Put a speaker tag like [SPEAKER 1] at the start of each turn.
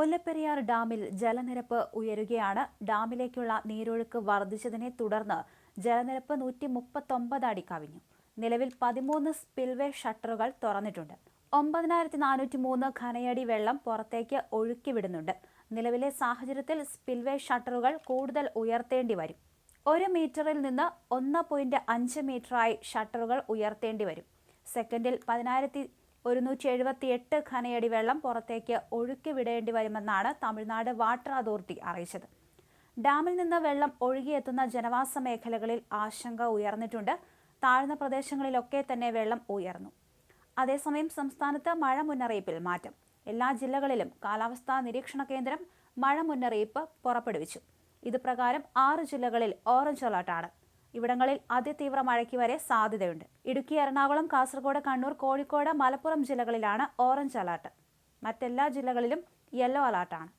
[SPEAKER 1] മുല്ലപ്പെരിയാർ ഡാമിൽ ജലനിരപ്പ് ഉയരുകയാണ്. ഡാമിലേക്കുള്ള നീരൊഴുക്ക് വർദ്ധിച്ചതിനെ തുടർന്ന് ജലനിരപ്പ് നൂറ്റി മുപ്പത്തൊമ്പത് അടി കവിഞ്ഞു. നിലവിൽ പതിമൂന്ന് സ്പിൽവേ ഷട്ടറുകൾ തുറന്നിട്ടുണ്ട്. ഒമ്പതിനായിരത്തി നാനൂറ്റി മൂന്ന് ഘനയടി വെള്ളം പുറത്തേക്ക് ഒഴുക്കിവിടുന്നുണ്ട് നിലവിലെ സാഹചര്യത്തിൽ സ്പിൽവേ ഷട്ടറുകൾ കൂടുതൽ ഉയർത്തേണ്ടി വരും. ഒരു മീറ്ററിൽ നിന്ന് ഒന്ന് പോയിന്റ് അഞ്ച് മീറ്ററായി ഷട്ടറുകൾ ഉയർത്തേണ്ടി വരും. സെക്കൻഡിൽ പതിനായിരത്തി ഒരുന്നൂറ്റി എഴുപത്തി എട്ട് ഘനയടി വെള്ളം പുറത്തേക്ക് ഒഴുക്കി വിടേണ്ടി വരുമെന്നാണ് തമിഴ്നാട് വാട്ടർ അതോറിറ്റി അറിയിച്ചത്. ഡാമിൽ നിന്ന് വെള്ളം ഒഴുകിയെത്തുന്ന ജനവാസ മേഖലകളിൽ ആശങ്ക ഉയർന്നിട്ടുണ്ട്. താഴ്ന്ന പ്രദേശങ്ങളിലൊക്കെ തന്നെ വെള്ളം ഉയർന്നു. അതേസമയം സംസ്ഥാനത്ത് മഴ മുന്നറിയിപ്പിൽ മാറ്റം. എല്ലാ ജില്ലകളിലും കാലാവസ്ഥാ നിരീക്ഷണ കേന്ദ്രം മഴ മുന്നറിയിപ്പ് പുറപ്പെടുവിച്ചു. ഇത് പ്രകാരം ആറ് ജില്ലകളിൽ ഓറഞ്ച് അലർട്ടാണ്. ഇവിടങ്ങളിൽ അതിതീവ്ര മഴയ്ക്ക് വരെ സാധ്യതയുണ്ട്. ഇടുക്കി എറണാകുളം കാസർഗോഡ് കണ്ണൂർ കോഴിക്കോട് മലപ്പുറം ജില്ലകളിലാണ് ഓറഞ്ച് അലർട്ട്. മറ്റെല്ലാ ജില്ലകളിലും യെല്ലോ അലർട്ടാണ്.